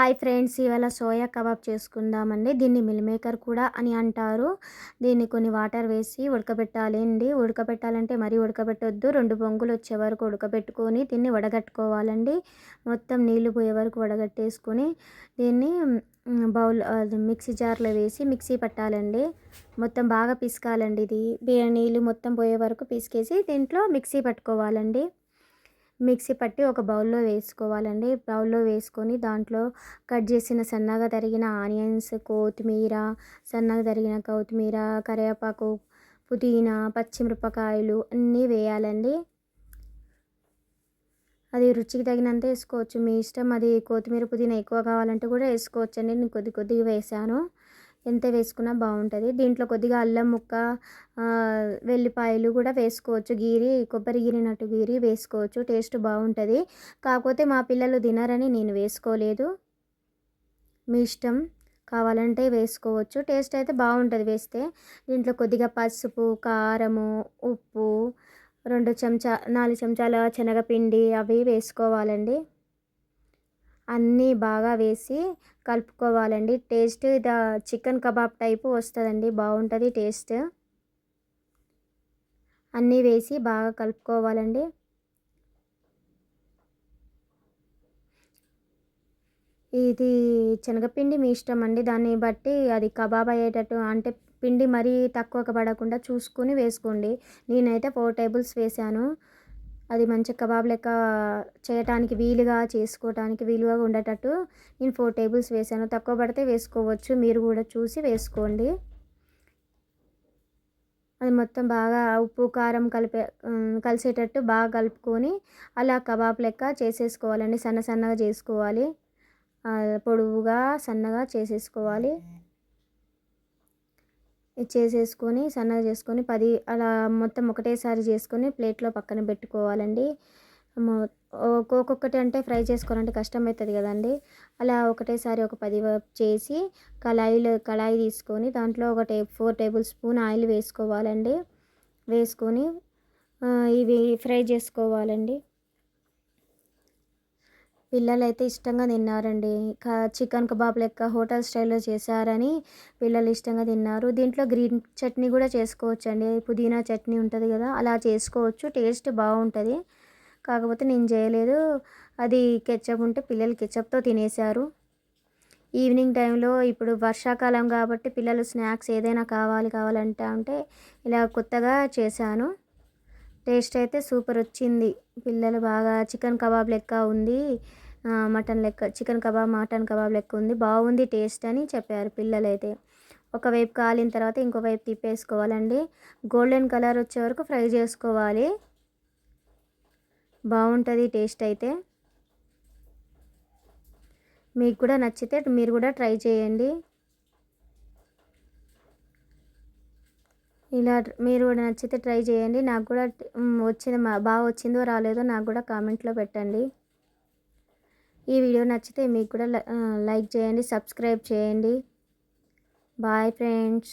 Hi friends ఇవాళ soya kebab చేసుకుందామండి. దీన్ని మిల్ మేకర్ కూడా అని అంటారు. దీన్ని కొన్ని వాటర్ వేసి ఉడకబెట్టాలి అండి ఉడకబెట్టాలంటే మరీ ఉడకబెట్టొద్దు. రెండు పొంగులు వచ్చే వరకు ఉడకబెట్టుకొని దీన్ని వడగట్టుకోవాలండి. మొత్తం నీళ్ళు పోయే వరకు వడగట్టేసుకొని దీన్ని బౌల్ మిక్సీ జార్లో వేసి మిక్సీ పట్టాలండి. మొత్తం బాగా పిసకాలండి ఇది. నీళ్ళు మొత్తం పోయే వరకు పిసికేసి దీంట్లో మిక్సీ పట్టుకోవాలండి. మిక్సీ పట్టి ఒక బౌల్లో వేసుకోవాలండి. బౌల్లో వేసుకొని దాంట్లో కట్ చేసిన సన్నగా తరిగిన ఆనియన్స్ కొత్తిమీర సన్నగా తరిగిన కొత్తిమీర కరివేపాకు పుదీనా పచ్చిమిరపకాయలు అన్నీ వేయాలండి. అది రుచికి తగినంత వేసుకోవచ్చు. మీ ఇష్టం అది కొత్తిమీర పుదీనా ఎక్కువ కావాలంటే కూడా వేసుకోవచ్చు అండి నేను కొద్ది కొద్దిగా వేసాను ఎంత వేసుకున్నా బాగుంటుంది. దీంట్లో కొద్దిగా అల్లం ముక్క వెల్లిపాయలు కూడా వేసుకోవచ్చు. గీరి కొబ్బరి గీరినట్టు గీరి వేసుకోవచ్చు. టేస్ట్ బాగుంటుంది. కాకపోతే మా పిల్లలు తినరని నేను వేసుకోలేదు. మీ ఇష్టం కావాలంటే వేసుకోవచ్చు. టేస్ట్ అయితే బాగుంటుంది వేస్తే. దీంట్లో కొద్దిగా పసుపు కారము ఉప్పు రెండు చెంచా నాలుగు చెంచాల శనగపిండి అవి వేసుకోవాలండి. అన్నీ బాగా వేసి కలుపుకోవాలండి. టేస్ట్ ఇది చికెన్ కబాబ్ టైపు వస్తుందండి. బాగుంటుంది టేస్ట్. అన్నీ వేసి బాగా కలుపుకోవాలండి. ఇది శనగపిండి మీ ఇష్టం అండి. దాన్ని బట్టి అది కబాబ్ అయ్యేటట్టు అంటే పిండి మరీ తక్కువ పడకుండా చూసుకొని వేసుకోండి. నేనైతే ఫోర్ టేబుల్స్ వేశాను అది మంచి కబాబ్ లెక్క చేయటానికి వీలుగా చేసుకోవటానికి వీలుగా ఉండేటట్టు నేను ఫోర్ టేబుల్స్ వేసాను తక్కువ పడితే వేసుకోవచ్చు. మీరు కూడా చూసి వేసుకోండి. అది మొత్తం బాగా ఉప్పు కారం కలిపే కలిసేటట్టు బాగా కలుపుకొని అలా కబాబ్ లెక్క చేసేసుకోవాలండి. సన్న సన్నగా చేసుకోవాలి. పొడవుగా సన్నగా చేసేసుకోవాలి. చేసేసుకొని సన్నగా చేసుకొని పది అలా మొత్తం ఒకటేసారి చేసుకొని ప్లేట్లో పక్కన పెట్టుకోవాలండి. ఒక్కొక్కటి అంటే ఫ్రై చేసుకోవాలంటే కష్టం అవుతుంది కదండి. అలా ఒకటేసారి ఒక పది చేసి కళాయిలో కళాయి తీసుకొని దాంట్లో ఒక టే ఫోర్ టేబుల్ స్పూన్ ఆయిల్ వేసుకోవాలండి. వేసుకొని ఇవి ఫ్రై చేసుకోవాలండి. పిల్లలు అయితే ఇష్టంగా తిన్నారండి. చికెన్ కబాబ్ లెక్క హోటల్ స్టైల్లో చేశారని పిల్లలు ఇష్టంగా తిన్నారు. దీంట్లో గ్రీన్ చట్నీ కూడా చేసుకోవచ్చు అండి పుదీనా చట్నీ ఉంటుంది కదా అలా చేసుకోవచ్చు. టేస్ట్ బాగుంటుంది. కాకపోతే నేను చేయలేదు. అది కెచ్చప్ ఉంటే పిల్లలు కెచ్చప్తో తినేశారు. ఈవినింగ్ టైంలో ఇప్పుడు వర్షాకాలం కాబట్టి పిల్లలు స్నాక్స్ ఏదైనా కావాలి కావాలంటే అంటే ఇలా కొత్తగా చేశాను. టేస్ట్ అయితే సూపర్ వచ్చింది. పిల్లలు బాగా చికెన్ కబాబ్ లెక్క ఉంది. మటన్ లెక్క చికెన్ కబాబ్ మటన్ కబాబ్ లెక్క ఉంది. బాగుంది టేస్ట్ అని చెప్పారు పిల్లలైతే. ఒకవైపు కాలిన తర్వాత ఇంకోవైపు తిప్పేసుకోవాలండి. గోల్డెన్ కలర్ వచ్చే వరకు ఫ్రై చేసుకోవాలి. బాగుంటుంది టేస్ట్ అయితే. మీకు కూడా నచ్చితే మీరు కూడా ట్రై చేయండి. ఇలా మీరు కూడా నచ్చితే ట్రై చేయండి. నాకు కూడా వచ్చింది బాగా వచ్చిందో రాలేదో నాకు కూడా కామెంట్లో పెట్టండి. ఈ వీడియో నచ్చితే మీకు కూడా లైక్ చేయండి సబ్స్క్రైబ్ చేయండి. Bye friends.